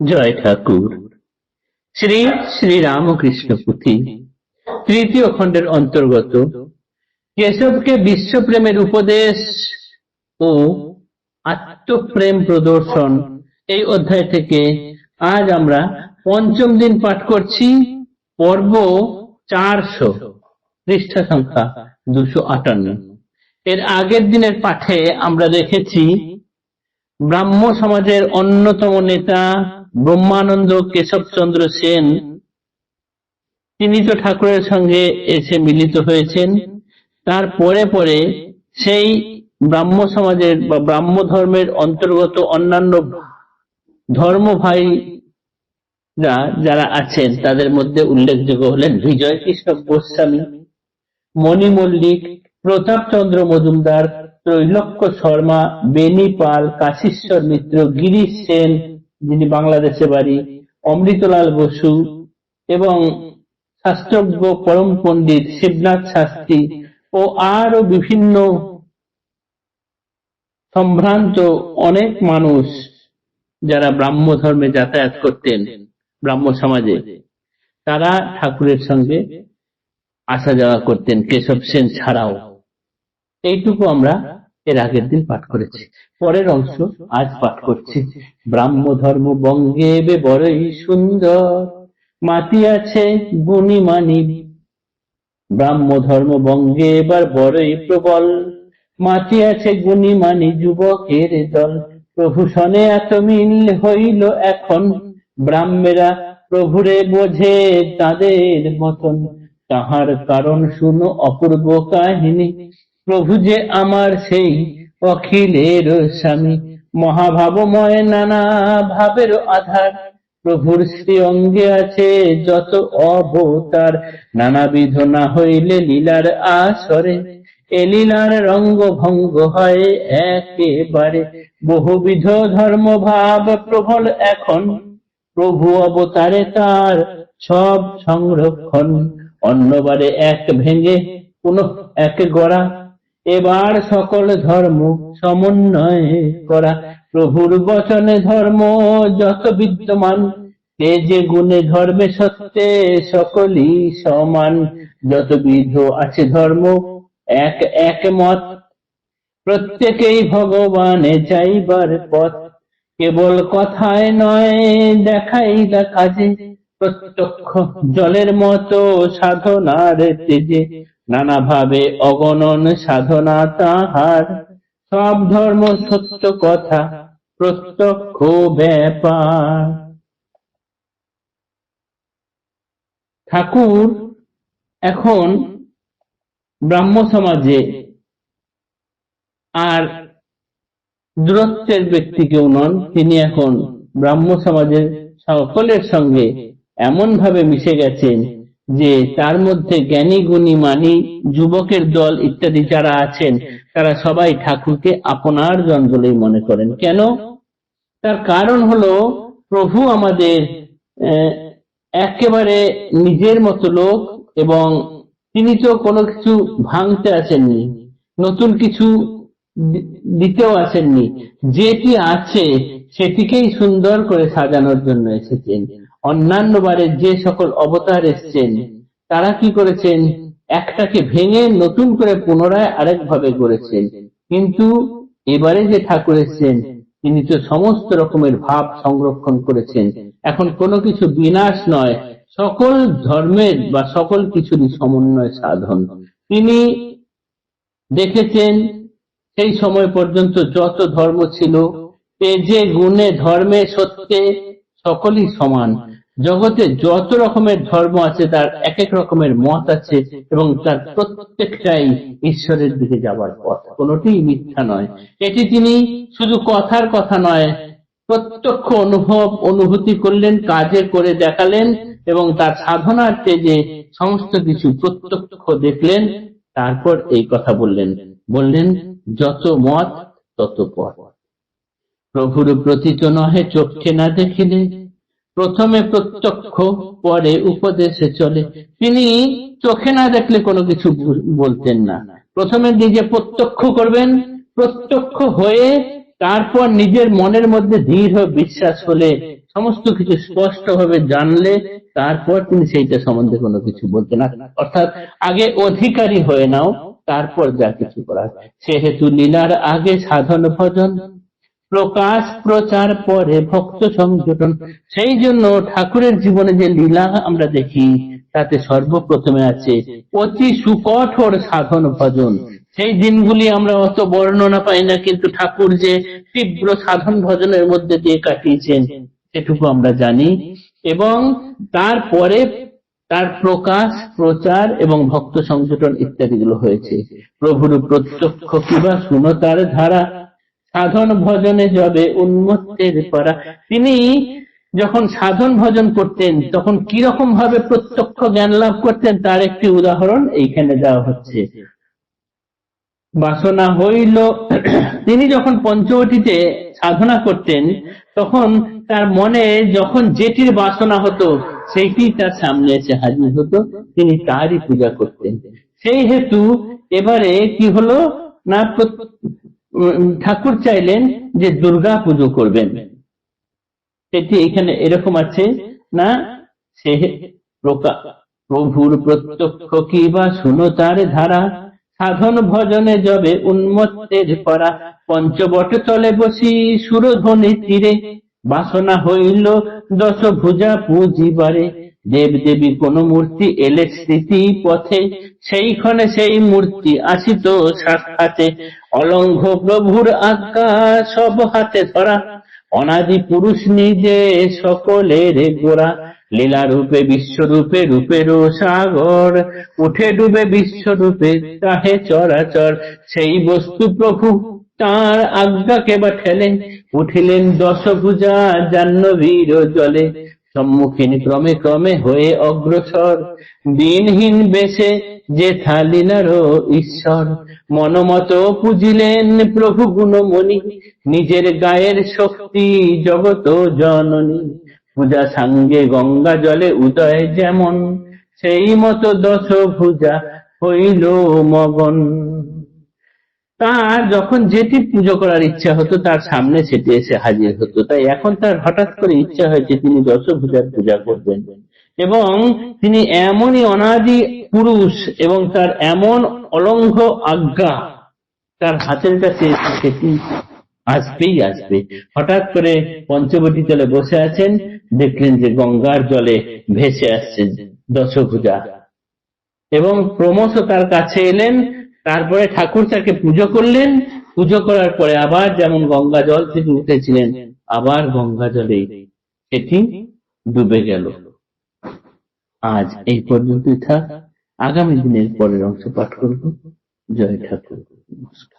জয় ঠাকুর। শ্রী শ্রী রামকৃষ্ণ পুঁথি, তৃতীয় খণ্ডের অন্তর্গত, কেশবকে বিশ্বপ্রেমের উপদেশ ও আত্মপ্রেম প্রদর্শন এই অধ্যায় থেকে আজ আমরা পঞ্চম দিন পাঠ করছি, পর্ব চারশো, পৃষ্ঠা সংখ্যা দুশো আটান্ন। এর আগের দিনের পাঠে আমরা দেখেছি, ব্রাহ্ম সমাজের অন্যতম নেতা ব্রহ্মানন্দ কেশবচন্দ্র সেন, তিনি তো ঠাকুরের সঙ্গে এসে মিলিত হয়েছেন। তার পরে পরে সেই ব্রাহ্ম সমাজের বা ব্রাহ্ম ধর্মের অন্তর্গত অন্যান্য ধর্ম ভাইরা যারা আছেন, তাদের মধ্যে উল্লেখযোগ্য হলেন বিজয় কৃষ্ণ গোস্বামী, মণি মল্লিক প্রতাপ চন্দ্র মজুমদার, ত্রৈলক্য শর্মা বেনি পাল, কাশীশ্বর মিত্র, গিরিশ সেন যিনি বাংলাদেশে বাড়ি, অমৃতলাল বসু এবং শাস্ত্রজ্ঞ পরম পণ্ডিত শিবনাথ শাস্ত্রী ও আরও বিভিন্ন সম্ভ্রান্ত অনেক মানুষ যারা ব্রাহ্ম ধর্মে যাতায়াত করতেন ব্রাহ্ম সমাজে, তারা ঠাকুরের সঙ্গে আসা যাওয়া করতেন কেশব সেন ছাড়াও। এইটুকু আমরা এর আগের দিন পাঠ করেছি। পরের অংশ আজ পাঠ করছি। ব্রাহ্ম ধর্ম বঙ্গে বে বড়ই সুন্দর, মাতি আছে গুণী মানি। ব্রাহ্ম ধর্ম বঙ্গে এবার বড়ই প্রবল, মাতি আছে গুণী মানি যুবকের দল। প্রভু সনে এত মিল হইল এখন, ব্রাহ্মেরা প্রভুরে বোঝে তাদের মতন। তাহার কারণ শুনো অপূর্ব কাহিনী প্রভু যে আমার সেই অখিলের স্বামী, মহাভাবময় নানা ভাবের আধার। প্রভুর শ্রী অঙ্গে আছে যত অবতার, নানাবিধ না হইলে লীলার আসরে। এ লীলার রঙ্গ ভঙ্গ হয় একেবারে। বহুবিধ ধর্মভাব প্রবল এখন। প্রভু অবতারে তার সব সংরক্ষণ। অন্যবারে এক ভেঙে, পুনঃ এক গড়া। এবার সকল ধর্ম সমন্বয় করা। প্রভুর বচনে ধর্ম যত বিদ্যমান তেজে গুণে ধর্মে সত্যে সকলই সমান। যত বিধ আছে ধর্ম, এক এক মত। প্রত্যেকেই ভগবানে চাইবার পথ। কেবল কথায় নয় দেখাইলা কাজে। প্রত্যক্ষ জলের মতো সাধনার তেজে নানাভাবে অগণন সাধনা তাহার। সব ধর্ম সত্য কথা প্রত্যক্ষ ব্যাপার। ঠাকুর এখন ব্রাহ্ম সমাজে আর দূরত্বের ব্যক্তি কেউ নন, তিনি এখন ব্রাহ্ম সমাজের সকলের সঙ্গে এমন ভাবে মিশে গেছেন যে তার মধ্যে জ্ঞানী, গুণী, মানি, যুবকের দল ইত্যাদি যারা আছেন, তারা সবাই ঠাকুরকে আপনার জন বলেই মনে করেন। কেন? তার কারণ হলো, প্রভু আমাদের একেবারে নিজের মতো লোক এবং তিনি তো কোনো কিছু ভাঙতে আসেননি, নতুন কিছু দিতেও আসেননি। যেটি আছে, সেটিকেই সুন্দর করে সাজানোর জন্য এসেছেন। অন্যান্য বারে যে সকল অবতার এসছেন, তারা কি করেছেন? একটাকে ভেঙে নতুন করে পুনরায় আরেক ভাবে করেছেন কিন্তু এবারে যে ঠাকুর এসছেন, তিনি তো সমস্ত রকমের ভাব সংরক্ষণ করেছেন। এখন কোনো কিছু বিনাশ নয়, সকল ধর্মের বা সকল কিছুরই সমন্বয় সাধন। তিনি দেখেছেন, সেই সময় পর্যন্ত যত ধর্ম ছিল তেজে গুণে ধর্মে সত্যে সকলই সমান। জগতে যত রকমের ধর্ম আছে, তার এক এক রকমের মত আছে এবং তার প্রত্যেকটাই ঈশ্বরের দিকে যাবার পথ। কোনটি মিথ্যা নয়। এটি তিনি শুধু কথার কথা নয়, প্রত্যক্ষ অনুভব, অনুভূতি করলেন, কাজে করে দেখালেন এবং তার সাধনার যে সমস্ত কিছু প্রত্যক্ষ দেখলেন, তারপর এই কথা বললেন। বললেন, যত মত, তত পথ। প্রভুর প্রতীত নহে চোখে না দেখিলে প্রথমে প্রত্যক্ষ, পরে উপদেশে চলে। তিনি চোখে না দেখলে কোনো কিছু বলতেন না। প্রথমে নিজে প্রত্যক্ষ করবেন, প্রত্যক্ষ হয়ে তারপর নিজের মনের মধ্যে দৃঢ় বিশ্বাস হলে সমস্ত কিছু স্পষ্টভাবে জানলে তারপর তিনি সেইটা সম্বন্ধে কোনো কিছু বলতে না। অর্থাৎ আগে অধিকারী হয়ে নাও, তারপর যা কিছু করার সেহেতু লীলার আগে সাধন ভজন প্রকাশ, প্রচার, পরে ভক্ত সংযোজন সেই জন্য ঠাকুরের জীবনে যে লীলা আমরা দেখি, তাতে সর্বপ্রথমে আছে অতি সুকঠোর সাধন ভজন। সেই দিনগুলি আমরা অত বর্ণনা পাই না, কিন্তু ঠাকুর যে তীব্র সাধন ভজনের মধ্যে দিয়ে কাটিয়েছেন, সেটুকু আমরা জানি। এবং তারপরে তার প্রকাশ, প্রচার এবং ভক্ত সংযোজন ইত্যাদিগুলো হয়েছে। প্রভুর প্রত্যক্ষ কিবা শুনতার ধারা সাধন ভজনে যাবে উন্মত্তের করা তিনি যখন সাধন ভজন করতেন, তখন কীরকম ভাবে প্রত্যক্ষ জ্ঞান লাভ করতেন, তার একটি উদাহরণ এইখানে দেওয়া হচ্ছে। বাসনা হইল, তিনি যখন পঞ্চবটিতে সাধনা করতেন, তখন তার মনে যখন যেটির বাসনা হতো, সেইটি তার সামনে এসে হাজির হতো, তিনি তারই পূজা করতেন। সেই হেতু এবারে কি হলো? না ঠাকুর চাইলেন যে দুর্গা পুজো করবেন। সেটি এখানে এরকম আছে, না? সে প্রভুর প্রত্যক্ষ কি বা শুনো তার ধারা। সাধন ভজনে যাবে উন্মত্তের করা, পঞ্চবট তলে বসি সুরধ্বনি তীরে। বাসনা হইল দশ ভুজা পুঁজিবারে। দেব দেবী কোন মূর্তি এলে স্মৃতি পথে, সেইখানে সেই মূর্তি আসিত অলঙ্ঘ প্রভুর আজ্ঞা সব হাতে ধরা। অনাদি পুরুষ নিজে সকলের গোড়া। লীলা রূপে বিশ্বরূপে রূপের সাগর। উঠে ডুবে বিশ্বরূপে তাহে চরাচর। সেই বস্তু প্রভু তার আজ্ঞাকে বা ঠেলে উঠিলেন দশভুজা, জাহ্নবীর জলে। সম্মুখীন ক্রমে ক্রমে হয়ে অগ্রসর। দিনহীন বেশে যে থালিলারও ঈশ্বর, মনমত পুজিলেন প্রভু গুণমণি, নিজের গায়ের শক্তি জগত জননী। পূজা সাঙ্গে গঙ্গা জলে উদয় যেমন, সেই মতো দশ ভুজা হইল মগন। তার যখন যেটি পুজো করার ইচ্ছা হতো, তার সামনে সেটি এসে হাজির হতো। তাই এখন তার হঠাৎ করে ইচ্ছা হয়েছে তিনি দশভূজার পূজা করবেন। এবং তিনি এমনই অনাদি পুরুষ এবং তার এমন অলঙ্ঘ আজ্ঞা তার হাতের কাছে সেটি আসবেই আসবে। হঠাৎ করে পঞ্চবটী তলে বসে আছেন, দেখলেন যে গঙ্গার জলে ভেসে আসছে দশভূজা। এবং ক্রমশ তার কাছে এলেন তারপরে ঠাকুর তাকে পুজো করলেন। পুজো করার পরে আবার যেমন গঙ্গা জল থেকে উঠেছিলেন, আবার গঙ্গা জলে সেটি ডুবে গেল। আজ এই পর্যন্তই থাক। আগামী দিনের পরের অংশ পাঠ করব। জয় ঠাকুর। নমস্কার।